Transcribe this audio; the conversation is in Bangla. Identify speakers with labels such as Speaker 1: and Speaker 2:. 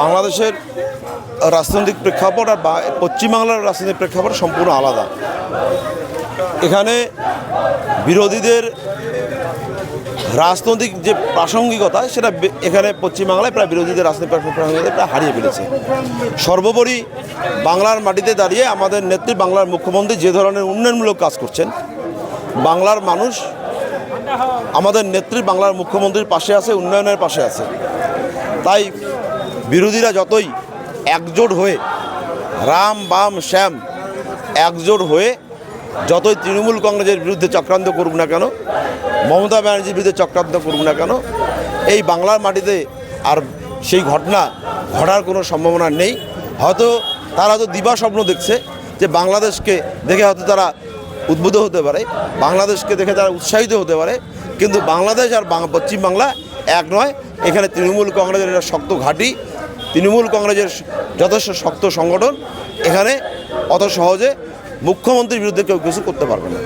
Speaker 1: বাংলাদেশের রাজনৈতিক প্রেক্ষাপট আর পশ্চিমবাংলার রাজনৈতিক প্রেক্ষাপট সম্পূর্ণ আলাদা। এখানে বিরোধীদের রাজনৈতিক যে প্রাসঙ্গিকতা, সেটা এখানে পশ্চিমবাংলায় প্রায় বিরোধীদের রাজনৈতিক প্রাসঙ্গিকতা প্রায় হারিয়ে ফেলেছে। সর্বোপরি বাংলার মাটিতে দাঁড়িয়ে আমাদের নেত্রী বাংলার মুখ্যমন্ত্রী যে ধরনের উন্নয়নমূলক কাজ করছেন, বাংলার মানুষ আমাদের নেত্রী বাংলার মুখ্যমন্ত্রীর পাশে আছে, উন্নয়নের পাশে আছে। তাই বিরোধীরা যতই একজোট হয়ে রাম, বাম, শ্যাম একজোট হয়ে যতই তৃণমূল কংগ্রেসের বিরুদ্ধে চক্রান্ত করুক না কেন, মমতা ব্যানার্জির বিরুদ্ধে চক্রান্ত করুক না কেন, এই বাংলার মাটিতে আর সেই ঘটনা ঘটার কোনো সম্ভাবনা নেই। হয়তো তারা তো দিবা স্বপ্ন দেখছে যে বাংলাদেশকে দেখে হয়তো তারা উদ্বুদ্ধ হতে পারে, বাংলাদেশকে দেখে তারা উৎসাহিত হতে পারে, কিন্তু বাংলাদেশ আর পশ্চিমবাংলা এক নয়। এখানে তৃণমূল কংগ্রেসের একটা শক্ত ঘাঁটি তৃণমূল কংগ্রেসের যথেষ্ট শক্ত সংগঠন, এখানে অত সহজে মুখ্যমন্ত্রীর বিরুদ্ধে কেউ কিছু করতে পারবে না।